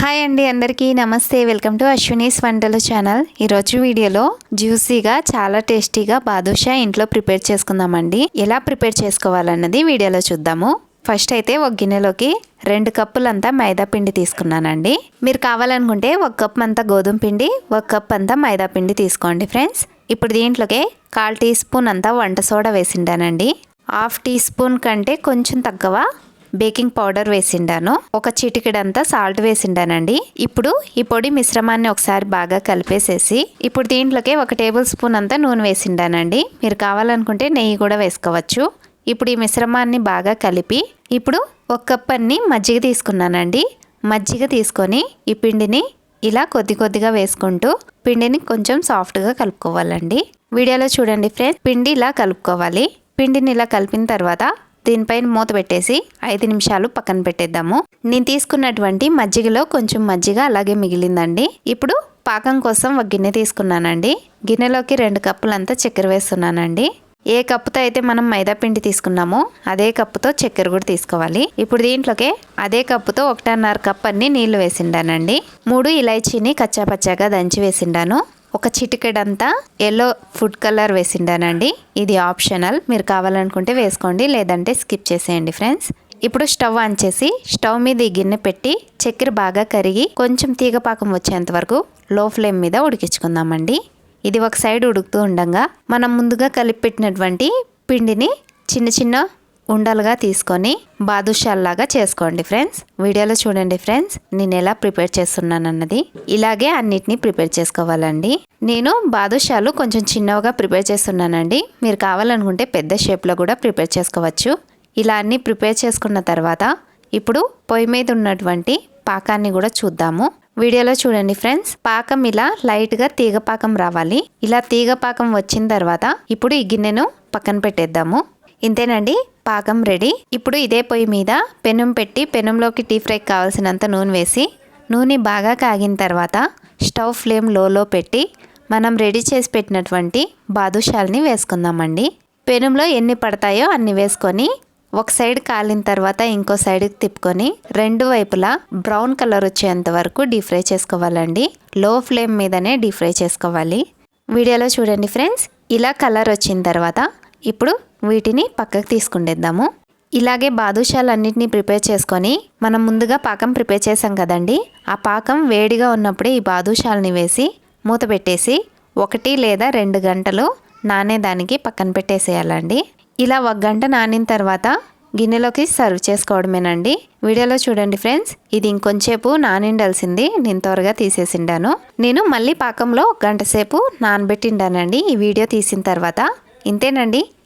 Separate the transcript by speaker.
Speaker 1: Hi అండి అందరికీ. నమస్తే. వెల్కమ్ టు అశ్వినీస్ వంటల ఛానల్. ఈరోజు వీడియోలో జ్యూసీగా చాలా టేస్టీగా బాదుషా ఇంట్లో ప్రిపేర్ చేసుకుందామండి. ఎలా ప్రిపేర్ చేసుకోవాలన్నది వీడియోలో చూద్దాము. ఫస్ట్ అయితే ఒక గిన్నెలోకి రెండు కప్పులంతా మైదా పిండి తీసుకున్నానండి. మీరు కావాలనుకుంటే ఒక కప్ అంతా గోధుమ పిండి ఒక కప్ అంతా మైదా పిండి తీసుకోండి ఫ్రెండ్స్. ఇప్పుడు దీంట్లోకి కాల్ టీ స్పూన్ అంతా వంట సోడా వేసిండానండి. హాఫ్ టీ స్పూన్ కంటే కొంచెం తక్కువ బేకింగ్ పౌడర్ వేసిండాను. ఒక చిటికెడంతా సాల్ట్ వేసిండానండి. ఇప్పుడు ఈ పొడి మిశ్రమాన్ని ఒకసారి బాగా కలిపేసేసి ఇప్పుడు దీంట్లోకి ఒక టేబుల్ స్పూన్ అంతా నూనె వేసిండానండి. మీరు కావాలనుకుంటే నెయ్యి కూడా వేసుకోవచ్చు. ఇప్పుడు ఈ మిశ్రమాన్ని బాగా కలిపి ఇప్పుడు ఒక కప్ అన్ని మజ్జిగ తీసుకున్నానండి. మజ్జిగ తీసుకొని ఈ పిండిని ఇలా కొద్ది కొద్దిగా వేసుకుంటూ పిండిని కొంచెం సాఫ్ట్గా కలుపుకోవాలండి. వీడియోలో చూడండి ఫ్రెండ్స్ పిండి ఇలా కలుపుకోవాలి. పిండిని ఇలా కలిపిన తర్వాత దీనిపైన మూత పెట్టేసి ఐదు నిమిషాలు పక్కన పెట్టేద్దాము. నేను తీసుకున్నటువంటి మజ్జిగలో కొంచెం మజ్జిగ అలాగే మిగిలిందండి. ఇప్పుడు పాకం కోసం ఒక గిన్నె తీసుకున్నానండి. గిన్నెలోకి రెండు కప్పులంతా చక్కెర వేస్తున్నానండి. ఏ కప్పుతో అయితే మనం మైదా పిండి తీసుకున్నామో అదే కప్పుతో చక్కెర కూడా తీసుకోవాలి. ఇప్పుడు దీంట్లోకి అదే కప్పుతో ఒకటిన్నర కప్ అన్ని నీళ్ళు వేసిండానండి. మూడు ఇలైచీని కచ్చాపచ్చాగా దంచి వేసిండాను. ఒక చిటికెడంతా ఎల్లో ఫుడ్ కలర్ వేసిండానండి. ఇది ఆప్షనల్ మీరు కావాలనుకుంటే వేసుకోండి లేదంటే స్కిప్ చేసేయండి ఫ్రెండ్స్ ఇప్పుడు స్టవ్ ఆన్ చేసి స్టవ్ మీద ఈ గిన్నె పెట్టి చక్కెర బాగా కరిగి కొంచెం తీగపాకం వచ్చేంత వరకు లో ఫ్లేమ్ మీద ఉడికించుకుందామండి. ఇది ఒక సైడ్ ఉడుకుతూ ఉండగా మనం ముందుగా కలిపి పెట్టినటువంటి పిండిని చిన్న చిన్న ఉండలుగా తీసుకొని బాదుషాల్లాగా చేసుకోండి ఫ్రెండ్స్. వీడియోలో చూడండి ఫ్రెండ్స్ నేను ఎలా ప్రిపేర్ చేస్తున్నాను అన్నది ఇలాగే అన్నిటినీ ప్రిపేర్ చేసుకోవాలండి. నేను బాదుషాలు కొంచెం చిన్నవిగా ప్రిపేర్ చేస్తున్నానండి. మీరు కావాలనుకుంటే పెద్ద షేప్లో కూడా ప్రిపేర్ చేసుకోవచ్చు. ఇలా అన్నీ ప్రిపేర్ చేసుకున్న తర్వాత ఇప్పుడు పొయ్యి మీద ఉన్నటువంటి పాకాన్ని కూడా చూద్దాము. వీడియోలో చూడండి ఫ్రెండ్స్ పాకం ఇలా లైట్గా తీగ పాకం రావాలి. ఇలా తీగ పాకం వచ్చిన తర్వాత ఇప్పుడు ఈ గిన్నెను పక్కన పెట్టేద్దాము. ఇంతేనండి పాకం రెడీ. ఇప్పుడు ఇదే పొయ్యి మీద పెనం పెట్టి పెనంలోకి టీ ఫ్రైకి కావాల్సినంత నూనె వేసి నూనె బాగా కాగిన తర్వాత స్టవ్ ఫ్లేమ్ లోలో పెట్టి మనం రెడీ చేసి పెట్టినటువంటి బాదుషాల్ని వేసుకుందామండి. పెనంలో ఎన్ని పడతాయో అన్ని వేసుకొని ఒక సైడ్ కాలిన తర్వాత ఇంకో సైడ్కి తిప్పుకొని రెండు వైపులా బ్రౌన్ కలర్ వచ్చేంత వరకు డీప్ ఫ్రై చేసుకోవాలండి. లో ఫ్లేమ్ మీదనే డీప్ ఫ్రై చేసుకోవాలి. వీడియోలో చూడండి ఫ్రెండ్స్ ఇలా కలర్ వచ్చిన తర్వాత ఇప్పుడు వీటిని పక్కకు తీసుకుండేద్దాము. ఇలాగే బాదుషాలన్నింటినీ ప్రిపేర్ చేసుకొని మనం ముందుగా పాకం ప్రిపేర్ చేసాం కదండి. ఆ పాకం వేడిగా ఉన్నప్పుడే ఈ బాదుషాలని వేసి మూత పెట్టేసి ఒకటి లేదా రెండు గంటలు నానేదానికి పక్కన పెట్టేసేయాలండి. ఇలా ఒక గంట నానిన తర్వాత గిన్నెలోకి సర్వ్ చేసుకోవడమేనండి. వీడియోలో చూడండి ఫ్రెండ్స్ ఇది ఇంకొంచేపు నానిండాల్సింది నేను త్వరగా తీసేసిండాను. నేను మళ్ళీ పాకంలో గంట సేపు నానబెట్టిండానండి ఈ వీడియో తీసిన తర్వాత. ఇంతేనండి.